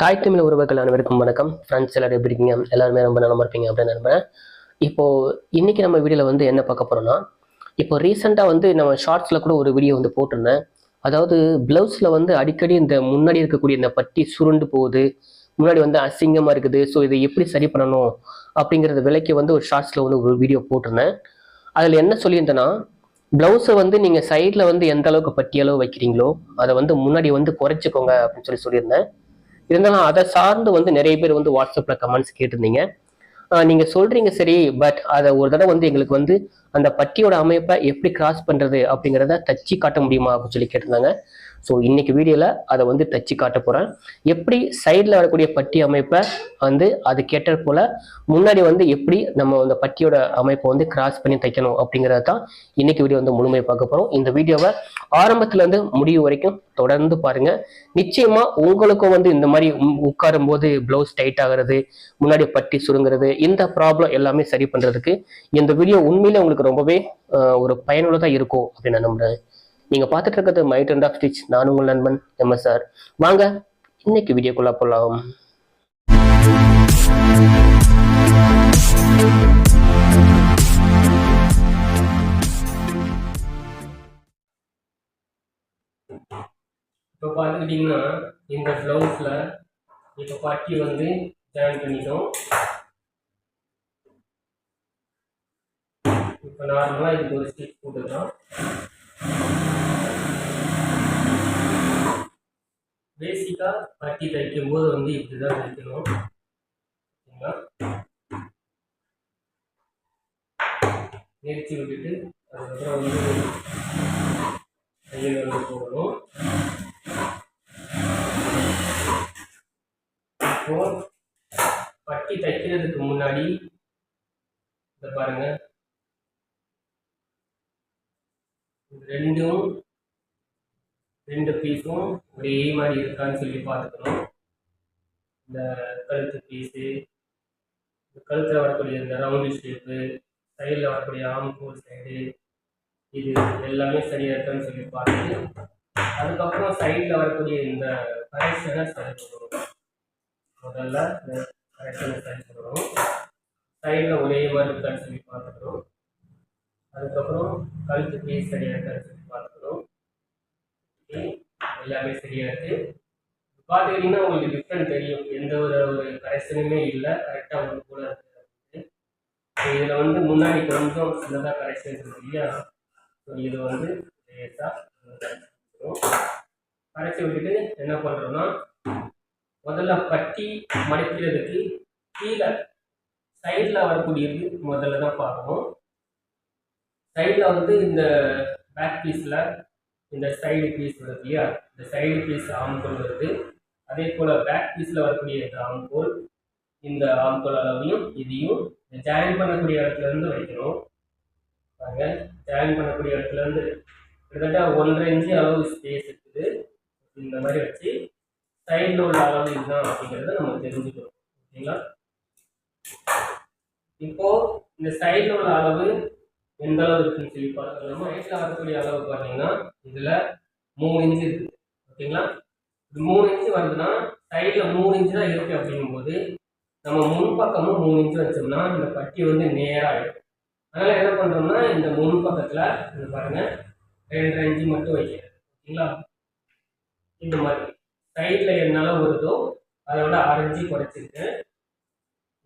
தாய் தமிழ் உறவுகள் அனைவருக்கும் வணக்கம். ஃப்ரெண்ட்ஸ் எல்லாரும் எப்படி இருக்கீங்க? எல்லாருமே ரொம்ப நல்லா இருப்பீங்க அப்படின்னு நம்புறேன். இப்போது இன்றைக்கி நம்ம வீடியோவில் வந்து என்ன பார்க்க போகிறோம்னா இப்போ ரீசெண்டாக வந்து நம்ம ஷார்ட்ஸில் கூட ஒரு வீடியோ வந்து போட்டிருந்தேன். அதாவது ப்ளவுஸில் வந்து அடிக்கடி இந்த முன்னாடி இருக்கக்கூடிய இந்த பட்டி சுருண்டு போகுது. முன்னாடி வந்து அசிங்கமாக இருக்குது. ஸோ இதை எப்படி சரி பண்ணணும் அப்படிங்கிறத விலைக்கு வந்து ஒரு ஷார்ட்ஸில் வந்து ஒரு வீடியோ போட்டிருந்தேன். அதில் என்ன சொல்லியிருந்தேன்னா ப்ளவுஸை வந்து நீங்கள் சைடில் வந்து எந்த அளவுக்கு பட்டியளவு வைக்கிறீங்களோ அதை வந்து முன்னாடி வந்து குறைச்சிக்கோங்க அப்படின்னு சொல்லி சொல்லியிருந்தேன். இருந்தாலும் அதை சார்ந்து வந்து நிறைய பேர் வந்து வாட்ஸ்அப்ல கமெண்ட்ஸ் கேட்டிருந்தீங்க. நீங்கள் நீங்க சொல்றீங்க சரி பட் அதை ஒரு தடவை வந்து எங்களுக்கு வந்து அந்த பட்டியோட அமைப்பை எப்படி கிராஸ் பண்ணுறது அப்படிங்கிறத தச்சு காட்ட முடியுமா அப்படின்னு சொல்லி கேட்டிருந்தாங்க. ஸோ இன்னைக்கு வீடியோவில் அதை வந்து தச்சு காட்ட போகிறேன் எப்படி சைடில் வரக்கூடிய பட்டி அமைப்பை வந்து அது கேட்ட போல் முன்னாடி வந்து எப்படி நம்ம அந்த பட்டியோட அமைப்பை வந்து கிராஸ் பண்ணி தைக்கணும் அப்படிங்கிறத தான் இன்னைக்கு வீடியோ வந்து முழுமையை பார்க்க போகிறோம் இந்த வீடியோவை ஆரம்பத்துலேருந்து முடிவு வரைக்கும் தொடர்ந்து பாருங்கள் நிச்சயமாக உங்களுக்கும் வந்து இந்த மாதிரி உட்காரும் போது ப்ளவுஸ் டைட் ஆகிறது முன்னாடி பட்டி சுருங்குறது இந்த ப்ராப்ளம் எல்லாமே சரி பண்ணுறதுக்கு இந்த வீடியோ உண்மையிலே உங்களுக்கு உங்களுக்கு ரொம்பவே ஒரு பயனுள்ளதாக இருக்கும் அப்படின்னு நான் நம்புறேன். நீங்கள் பார்த்துட்டு இருக்கிறது மைட் அண்ட் ஆஃப் ஸ்டிச் நான் உங்கள் நண்பன் எம்எஸ்ஆர் வாங்க இன்னைக்கு வீடியோக்குள்ளே போகலாம் இப்போ பார்த்துக்கிட்டிங்கன்னா இந்த ப்ளவுஸில் இப்போ பட்டி வந்து ஜாயின் பண்ணிட்டோம். இப்போ நார்மலாக இதுக்கு ஒரு ஸ்டிச் போட்டுக்கலாம் பேசிக்காக பட்டி தைக்கும் போது வந்து இப்படி தான் தைக்கணும். ஓகேங்களா நெரிச்சு விட்டுட்டு அதுக்கப்புறம் வந்து தையல் வந்து போடணும். இப்போ பட்டி தைக்கிறதுக்கு முன்னாடி இந்த பாருங்கள் இது ரெண்டும் ரெண்டு பீஸும் ஒரே மாதிரி இருக்கான்னு சொல்லி பார்த்துக்கணும். இந்த கழுத்து பீஸு இந்த கழுத்தில் வரக்கூடிய இந்த ரவுண்டு ஷேப்பு சைடில் வரக்கூடிய ஆம்கோல் சைடு இது எல்லாமே சரியாக இருக்கான்னு சொல்லி பார்த்துட்டு அதுக்கப்புறம் சைடில் வரக்கூடிய இந்த கரெக்ஷனை சரி பண்ணணும் முதல்ல இந்த கரெக்ஷனை சரி பண்ணணும் சைடில் ஒரே மாதிரி இருக்கான்னு சொல்லி பார்த்துக்கணும். அதுக்கப்புறம் கழுத்து பீஸ் சரியாக இருக்கான்னு சொல்லி பார்த்துக்கணும் எல்லாமே சரியா இருக்கு. பார்த்துக்கிட்டிங்கன்னா உங்களுக்கு டிஃப்ரெண்ட் தெரியும். எந்த ஒரு ஒரு கரெக்ஷனுமே இல்லை. கரெக்டாக ஒன்று கூட இருக்கு. இதில் வந்து முன்னாடி கொஞ்சம் சின்னதாக கரெக்ஷன் இருக்கு இல்லையா? ஸோ இது வந்து லேசாக கரைச்சி விட்டுட்டு என்ன பண்ணுறோம்னா முதல்ல பட்டி மடிக்கிறதுக்கு கீழே சைடில் வரக்கூடியது முதல்ல தான் பார்க்கணும். சைடில் வந்து இந்த பேக் பீஸில் இந்த சைடு பீஸ் வருது இல்லையா? இந்த சைடு பீஸ் ஆம்கோல் வருது. அதே போல் பேக் பீஸில் வரக்கூடிய இந்த ஆம்கோல் இந்த ஆம்கோல் அளவையும் இதையும் ஜாயின் பண்ணக்கூடிய இடத்துலேருந்து வைக்கணும். பாருங்க ஜாயின் பண்ணக்கூடிய இடத்துலேருந்து கிட்டத்தட்ட ஒன்றரை இன்ச்சு அளவு ஸ்பேஸ் இருக்குது. இந்த மாதிரி வச்சு சைடில் உள்ள அளவு இதுதான் அப்படிங்கிறத நம்ம தெரிஞ்சுக்கணும். ஓகேங்களா? இப்போ இந்த சைடில் உள்ள அளவு எந்த அளவு இருக்குன்னு சொல்லி பார்த்துக்கலாமா. ரைட்டில் வரக்கூடிய அளவு பார்த்தீங்கன்னா இதில் மூணு இன்ச்சு இருக்குது ஓகேங்களா? இது மூணு இன்ச்சு வருதுன்னா சைடில் மூணு இன்ச்சு தான் இருக்குது அப்படிங்கும்போது நம்ம முன்பக்கமும் மூணு இன்ச்சு வச்சோம்னா இந்த பட்டி வந்து நேராகிடும் அதனால் என்ன பண்ணுறோம்னா இந்த முன் பக்கத்தில் இந்த பாருங்க ரெண்டு இன்ச்சு மட்டும் வைக்கிறேன். ஓகேங்களா? இந்த மாதிரி. சைடில் என்ன அளவு வருதோ அதை விட ஆறு குறைச்சிருக்கேன்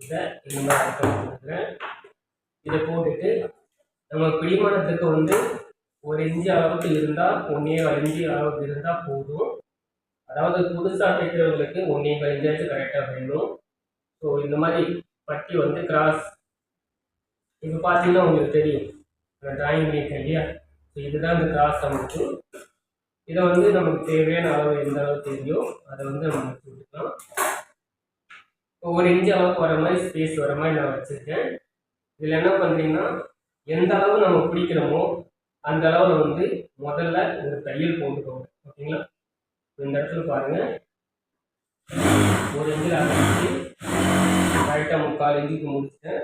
இதை இந்த மாதிரி இதை போட்டுட்டு நம்ம பிடிமானத்துக்கு வந்து ஒரு இஞ்சி அளவுக்கு இருந்தால் ஒன்றே கால் அளவுக்கு இருந்தால் போதும். அதாவது புதுசாக தைக்கிறவங்களுக்கு ஒன்றே கால் கரெக்டாக வேணும் ஸோ இந்த மாதிரி பட்டி வந்து கிராஸ் இப்போ பார்த்தீங்கன்னா உங்களுக்கு தெரியும். நான் டிராயிங் பண்ணியிருக்கேன் இல்லையா? ஸோ இதுதான் இந்த கிராஸ் அமைச்சும் இதை வந்து நமக்கு தேவையான அளவு எந்த அளவு தெரியும் அதை வந்து நம்ம கொடுக்கலாம். இப்போ ஒரு இன்ச்சு அளவுக்கு வர மாதிரி ஸ்பேஸ் வர மாதிரி நான் வச்சுருக்கேன். இதில் என்ன பண்ணுறீங்கன்னா எந்த அளவு நம்ம பிடிக்கிறோமோ அந்த அளவில் வந்து முதல்ல ஒரு தையல் போட்டுக்கோங்க. ஓகேங்களா? இந்த இடத்துல பாருங்க. ஒரு இஞ்சில் ஆரம்பிச்சு கரெக்டாக முக்கால் இன்ச்சுக்கு முடிச்சிட்டேன்.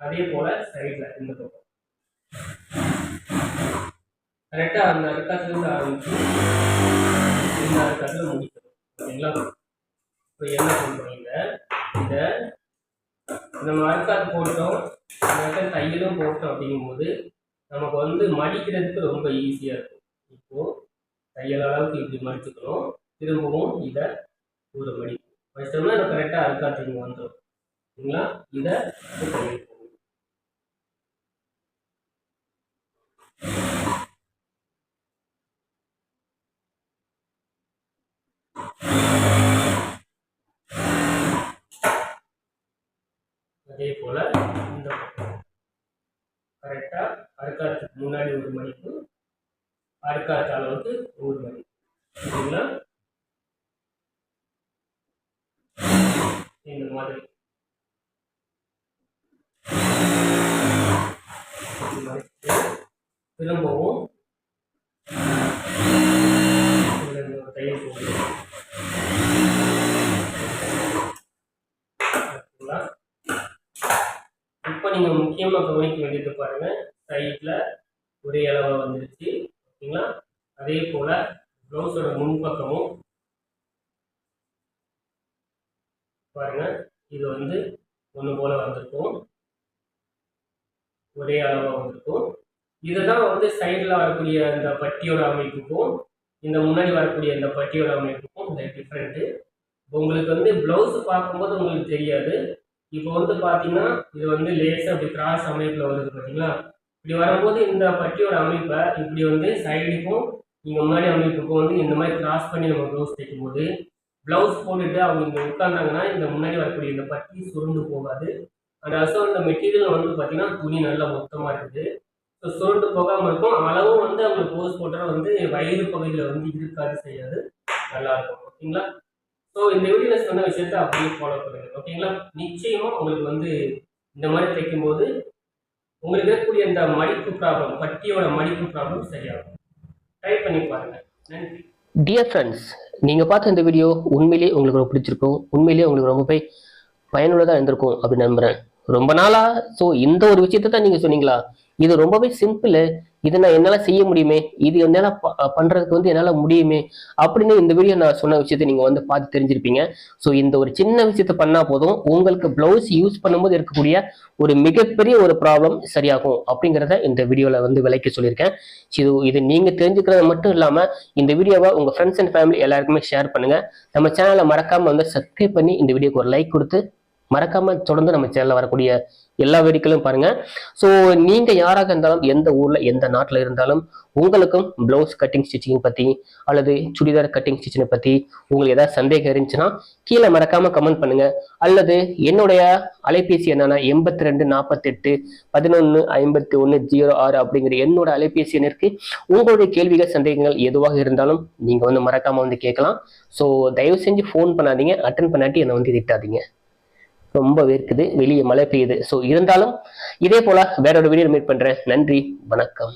அதே போல் சைடில் இந்த பக்கம். கரெக்டாக அந்த அர்க்கத்துலேருந்து ஆரம்பிச்சு இந்த அர்க்கத்தில் முடிக்கணும். ஓகேங்களா? இப்போ என்ன பண்ணுறீங்க இந்த இதை நம்ம அறுக்காத்து போட்டோம் இந்த தையலும் போட்டோம் அப்படிங்கும்போது நமக்கு வந்து மடிக்கிறதுக்கு ரொம்ப ஈஸியாக இருக்கும். இப்போது தையல் அளவுக்கு இப்படி மடிச்சுக்கணும். திரும்பவும் இதை ஒரு மடி வச்சிட்டோம்னா நம்ம கரெக்டாக அறுக்காத்து இங்கே வந்துடும் சரிங்களா? இதை அதே போல் இந்த பக்கம் கரெக்டாக அறுக்காத்துக்கு முன்னாடி ஒரு மடிப்பு அறுக்காத்த அளவுக்கு ஒரு மணி. சரிங்களா இந்த மாதிரி. திரும்பவும் தையல் போடணும் ஓகேங்களா இப்போ நீங்கள் கவனிக்க வேண்டியது பாருங்க. சைடில் ஒரே அளவாக வந்துருச்சு. ஓகேங்களா? அதே போல் ப்ளவுஸோட முன்பக்கமும் பாருங்க. இது வந்து ஒன்று போல வந்திருக்கும். ஒரே அளவாக வந்திருக்கும். இதுதான் வந்து சைடில் வரக்கூடிய அந்த பட்டியோட அமைப்புக்கும் இந்த முன்னாடி வரக்கூடிய அந்த பட்டியோட அமைப்புக்கும் இந்த டிஃப்ரெண்ட்டு உங்களுக்கு வந்து ப்ளவுஸ் பார்க்கும்போது உங்களுக்கு தெரியாது. இப்போ வந்து பார்த்தீங்கன்னா இது வந்து லேசாக அப்படி கிராஸ் அமைப்பில் வருது பார்த்தீங்களா இப்படி வரும்போது இந்த பட்டியோட அமைப்பை இப்படி வந்து சைடுக்கும் இங்கே முன்னாடி அமைப்புக்கும் வந்து இந்த மாதிரி கிராஸ் பண்ணி நம்ம ப்ளவுஸ் தைக்கும்போது ப்ளவுஸ் போட்டுட்டு அவங்க இங்கே உட்காந்தாங்கன்னா இந்த முன்னாடி வரக்கூடிய இந்த பட்டி சுருண்டு போகாது. அண்ட் அசோ இந்த மெட்டீரியல் வந்து பார்த்தீங்கன்னா துணி நல்லா மொத்தமாக இருக்குது. ஸோ சுருண்டு போகாமல் இருக்கும். அளவும் வந்து அவங்க ப்ளவுஸ் போட்டால் வந்து வயிறு பகுதியில் வந்து இருக்காது செய்யாது. நல்லா இருக்கும். ஓகேங்களா? ஸோ இந்த வீடியோவில் சொன்ன விஷயத்த அப்படியே ஃபாலோ பண்ணுங்க. ஓகேங்களா நிச்சயமா உங்களுக்கு வந்து இந்த மாதிரி தைக்கும்போது உங்களுக்கு இருக்கக்கூடிய இந்த மடிப்பு ப்ராப்ளம் பட்டியோட மடிப்பு ப்ராப்ளம் சரியாகும். ட்ரை பண்ணி பாருங்க. நன்றி. டியர் ஃப்ரெண்ட்ஸ் நீங்கள் பார்த்த இந்த வீடியோ உண்மையிலேயே உங்களுக்கு ரொம்ப பிடிச்சிருக்கும். உண்மையிலேயே உங்களுக்கு ரொம்ப போய் பயனுள்ளதாக இருந்திருக்கும் அப்படின்னு நம்புகிறேன் ரொம்ப நாளாக ஸோ இந்த ஒரு விஷயத்தை தான் நீங்கள் சொன்னீங்களா? இது ரொம்பவே சிம்பிள் இதை நான் என்னால் செய்ய முடியுமே? இது என்னால் ப- வந்து என்னால் முடியுமே? அப்படின்னு இந்த வீடியோ நான் சொன்ன விஷயத்தை நீங்கள் வந்து பார்த்து தெரிஞ்சிருப்பீங்க. ஸோ இந்த ஒரு சின்ன விஷயத்த பண்ணால் போதும். உங்களுக்கு ப்ளவுஸ் யூஸ் பண்ணும்போது இருக்கக்கூடிய ஒரு மிகப்பெரிய ஒரு ப்ராப்ளம் சரியாகும் அப்படிங்கிறத இந்த வீடியோவில் வந்து விளக்கி சொல்லியிருக்கேன். இது இது நீங்கள் தெரிஞ்சுக்கிறது மட்டும் இல்லாமல் இந்த வீடியோவை உங்கள் ஃப்ரெண்ட்ஸ் அண்ட் ஃபேமிலி எல்லாருக்குமே ஷேர் பண்ணுங்கள் நம்ம சேனலை மறக்காமல் வந்து சப்ஸ்கிரைப் பண்ணி இந்த வீடியோக்கு ஒரு லைக் கொடுத்து மறக்காம தொடர்ந்து நம்ம சேனல்ல வரக்கூடிய எல்லா வேடிக்கைகளும் பாருங்க. ஸோ நீங்க யாராக இருந்தாலும் எந்த ஊர்ல எந்த நாட்டில் இருந்தாலும் உங்களுக்கும் பிளவுஸ் கட்டிங் ஸ்டிச்சிங் பத்தி அல்லது சுடிதார் கட்டிங் ஸ்டிச்சிங் பத்தி உங்களுக்கு ஏதாவது சந்தேகம் இருந்துச்சுன்னா கீழே மறக்காம கமெண்ட் பண்ணுங்க. அல்லது என்னுடைய அலைபேசி என்னன்னா எண்பத்தி ரெண்டு நாற்பத்தெட்டு பதினொன்று ஐம்பத்தி ஒன்று ஜீரோ ஆறு அப்படிங்கிற என்னோட அலைபேசி எண்ணிற்கு உங்களுடைய கேள்விகள் சந்தேகங்கள் எதுவாக இருந்தாலும் நீங்க வந்து மறக்காம வந்து கேட்கலாம். ஸோ தயவு செஞ்சு ஃபோன் பண்ணாதீங்க அட்டன் பண்ணாட்டி என்னை வந்து திட்டாதீங்க. ரொம்ப வேர்க்குது வெளியே மழை பெய்யுது. ஸோ இருந்தாலும் இதே போல வேற ஒரு வீடியோ மீட் பண்றேன். நன்றி வணக்கம்.